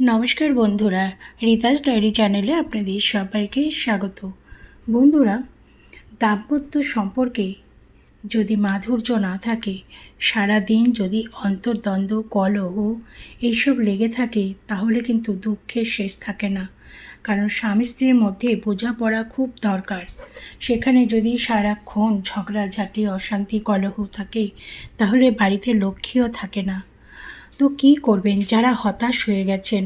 নমস্কার বন্ধুরা, রিতাস ডায়েরি চ্যানেলে আপনাদের সবাইকে স্বাগত। বন্ধুরা, দাম্পত্য সম্পর্কে যদি মাধুর্য না থাকে সারা দিন যদি অন্তর্দ্বন্দ্ব, কলহ এইসব লেগে থাকে, তাহলে কিন্তু দুঃখের শেষ থাকে না। কারণ স্বামী স্ত্রীর মধ্যে বোঝাপড়া খুব দরকার। সেখানে যদি সারাক্ষণ ঝগড়াঝাটি, অশান্তি, কলহ থাকে, তাহলে বাড়িতে লক্ষ্মীও থাকে না। তো কী করবেন? যারা হতাশ হয়ে গেছেন,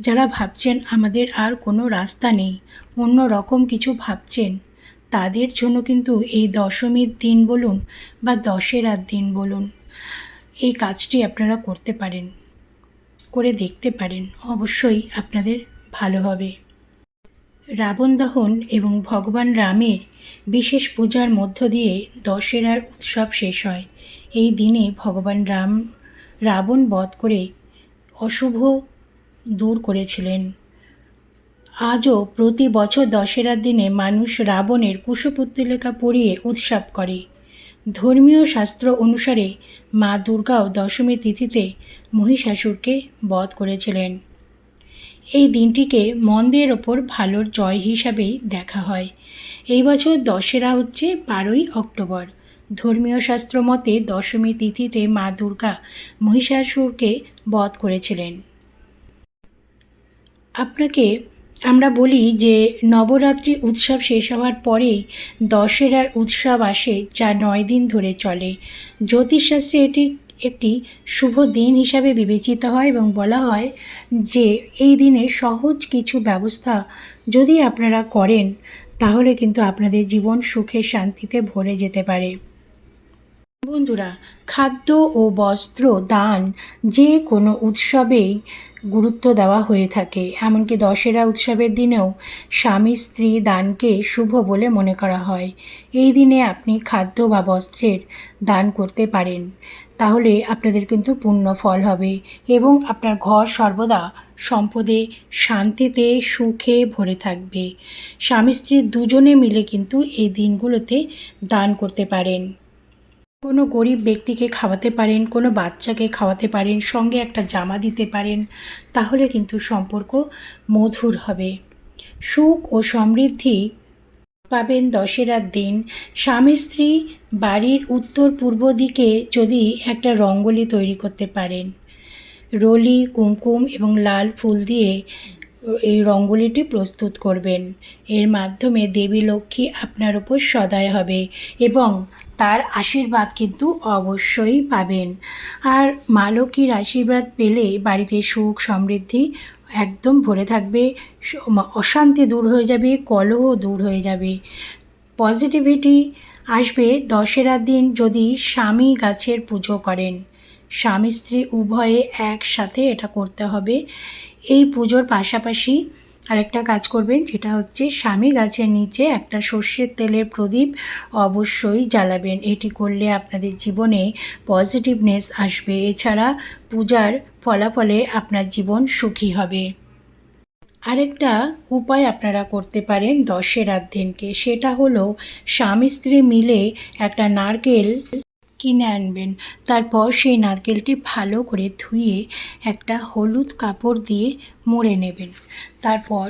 যারা ভাবছেন আমাদের আর কোনো রাস্তা নেই, অন্য রকম কিছু ভাবছেন, তাদের জন্য কিন্তু এই দশমীর দিন বলুন বা দশেরার দিন বলুন, এই কাজটি আপনারা করতে পারেন, করে দেখতে পারেন। অবশ্যই আপনাদের ভালো হবে। রাবণ দহন এবং ভগবান রামের বিশেষ পূজার মধ্য দিয়ে দশেরার উৎসব শেষ হয়। এই দিনে ভগবান রাম রাবণ বধ করে অশুভ দূর করেছিলেন। আজও প্রতি বছর দশেরার দিনে মানুষ রাবণের কুশপুত্তলিকা পড়িয়ে উৎসব করে। ধর্মীয় শাস্ত্র অনুসারে মা দুর্গাও দশমী তিথিতে মহিষাসুরকে বধ করেছিলেন। এই দিনটিকে মন্দের ওপর ভালোর জয় হিসাবেই দেখা হয়। এই বছর দশেরা হচ্ছে বারোই অক্টোবর। ধর্মীয় শাস্ত্র মতে দশমী তিথিতে মা দুর্গা মহিষাসুরকে বধ করেছিলেন। আপনাকে আমরা বলি যে নবরাত্রি উৎসব শেষ হওয়ার পরেই দশেরার উৎসব আসে যা নয় দিন ধরে চলে। জ্যোতিষশাস্ত্রে এটি একটি শুভ দিন হিসাবে বিবেচিত হয় এবং বলা হয় যে এই দিনে সহজ কিছু ব্যবস্থা যদি আপনারা করেন, তাহলে কিন্তু আপনাদের জীবন সুখে শান্তিতে ভরে যেতে পারে। বন্ধুরা, খাদ্য ও বস্ত্র দান যে কোনো উৎসবেই গুরুত্ব দেওয়া হয়ে থাকে। এমনকি দশেরা উৎসবের দিনেও স্বামী স্ত্রী দানকে শুভ বলে মনে করা হয়। এই দিনে আপনি খাদ্য বা বস্ত্রের দান করতে পারেন। তাহলে আপনাদের কিন্তু পূর্ণ ফল হবে এবং আপনার ঘর সর্বদা সম্পদে, শান্তিতে, সুখে ভরে থাকবে। স্বামী স্ত্রী দুজনে মিলে কিন্তু এই দিনগুলোতে দান করতে পারেন। কোনো গরিব ব্যক্তিকে খাওয়াতে পারেন, কোনো বাচ্চাকে খাওয়াতে পারেন, সঙ্গে একটা জামা দিতে পারেন, তাহলে কিন্তু সম্পর্ক মধুর হবে। সুখ ও সমৃদ্ধি পাবেন দশেরার দিন। স্বামী স্ত্রী বাড়ির উত্তর পূর্ব দিকে যদি একটা রঙ্গোলি তৈরি করতে পারেন। রলি, কুমকুম এবং লাল ফুল দিয়ে এই রঙ্গোলিটি প্রস্তুত করবেন। এর মাধ্যমে দেবী লক্ষ্মী আপনার উপর সদয় হবে এবং তার আশীর্বাদ কিন্তু অবশ্যই পাবেন। আর মা লক্ষ্মীর আশীর্বাদ পেলে বাড়িতে সুখ সমৃদ্ধি একদম ভরে থাকবে অশান্তি দূর হয়ে যাবে, কলহ দূর হয়ে যাবে। পজিটিভিটি আসবে দশেরার দিন যদি স্বামী গাছের পুজো করেন। স্বামী স্ত্রী উভয়ে একসাথে এটা করতে হবে। এই পুজোর পাশাপাশি আরেকটা কাজ করবেন যেটা হচ্ছে স্বামী গাছের নিচে একটা সর্ষের তেলের প্রদীপ অবশ্যই জ্বালাবেন। এটি করলে আপনাদের জীবনে পজিটিভনেস আসবে। এছাড়া পূজার ফলাফলে আপনার জীবন সুখী হবে। আরেকটা উপায় আপনারা করতে পারেন দশের দিনকে, সেটা হলো স্বামী স্ত্রী মিলে একটা নারকেল কিনে আনবেন। তারপর সেই নারকেলটি ভালো করে ধুয়ে একটা হলুদ কাপড় দিয়ে মুড়ে নেবেন। তারপর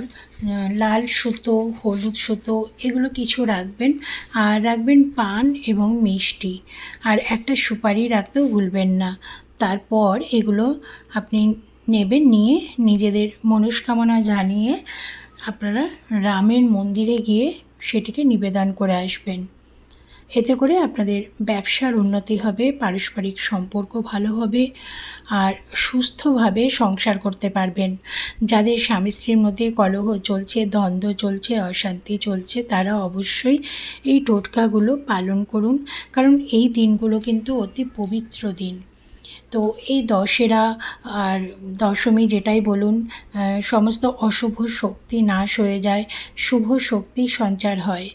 লাল সুতো, হলুদ সুতো এগুলো কিছু রাখবেন আর রাখবেন পান এবং মিষ্টি। আর একটা সুপারি রাখতেও ভুলবেন না। তারপর এগুলো আপনি নেবেন, নিয়ে নিজেদের মনস্কামনা জানিয়ে আপনারা রামের মন্দিরে গিয়ে সেটিকে নিবেদন করে আসবেন। এতে করে আপনাদের ব্যবসার উন্নতি হবে, পারস্পরিক সম্পর্ক ভালো হবে আর সুস্থভাবে সংসার করতে পারবেন। যাদের স্বামী স্ত্রীর মধ্যে কলহ চলছে, দ্বন্দ্ব চলছে, অশান্তি চলছে, তারা অবশ্যই এই টোটকাগুলো পালন করুন। কারণ এই দিনগুলো কিন্তু অতি পবিত্র দিন। তো এই দশেরা আর দশমী যেটাই বলুন সমস্ত অশুভ শক্তি নাশ হয়ে যায়, শুভ শক্তি সঞ্চার হয়।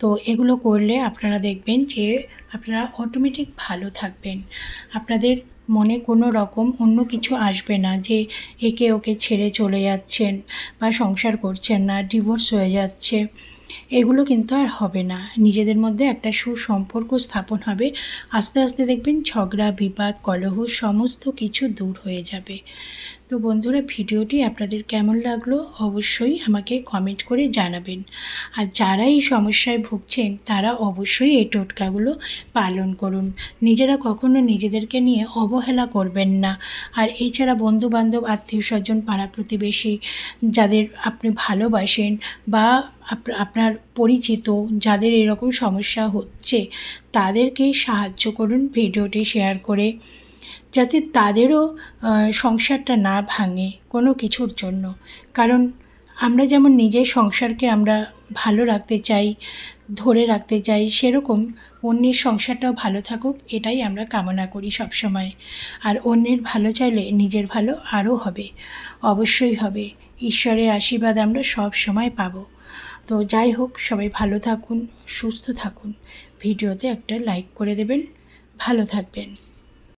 তো এগুলো করলে আপনারা দেখবেন যে আপনারা অটোমেটিক ভালো থাকবেন। আপনাদের মনে কোনো রকম অন্য কিছু আসবে না যে একে ওকে ছেড়ে চলে যাচ্ছেন বা সংসার করছেন না ডিভোর্স হয়ে যাচ্ছে। এগুলো কিন্তু আর হবে না। নিজেদের মধ্যে একটা সুসম্পর্ক স্থাপন হবে। আস্তে আস্তে দেখবেন ঝগড়া, বিবাদ, কলহ সমস্ত কিছু দূর হয়ে যাবে। তো বন্ধুরা, ভিডিওটি আপনাদের কেমন লাগল অবশ্যই আমাকে কমেন্ট করে জানাবেন। আর যারা এই সমস্যায় ভুগছেন, তারা অবশ্যই এই টোটকাগুলো পালন করুন। নিজেরা কখনো নিজেদেরকে নিয়ে অবহেলা করবেন না। আর এছাড়া বন্ধুবান্ধব, আত্মীয় স্বজন, পাড়া প্রতিবেশী যাদের আপনি ভালোবাসেন বা আপ- আপনার পরিচিত যাদের এরকম সমস্যা হচ্ছে, তাদেরকে সাহায্য করুন ভিডিওটি শেয়ার করে, যাতে তাদেরও সংসারটা না ভাঙে কোনো কিছুর জন্য। কারণ আমরা যেমন নিজের সংসারকে আমরা ভালো রাখতে চাই, ধরে রাখতে চাই, সেরকম অন্যের সংসারটাও ভালো থাকুক, এটাই আমরা কামনা করি সব সময় আর অন্যের ভালো চাইলে নিজের ভালো আরও হবে, অবশ্যই হবে। ঈশ্বরের আশীর্বাদ আমরা সব সময় পাবো। তো যাই হোক, সবাই ভালো থাকুন, সুস্থ থাকুন। ভিডিওতে একটা লাইক করে দেবেন। ভালো থাকবেন।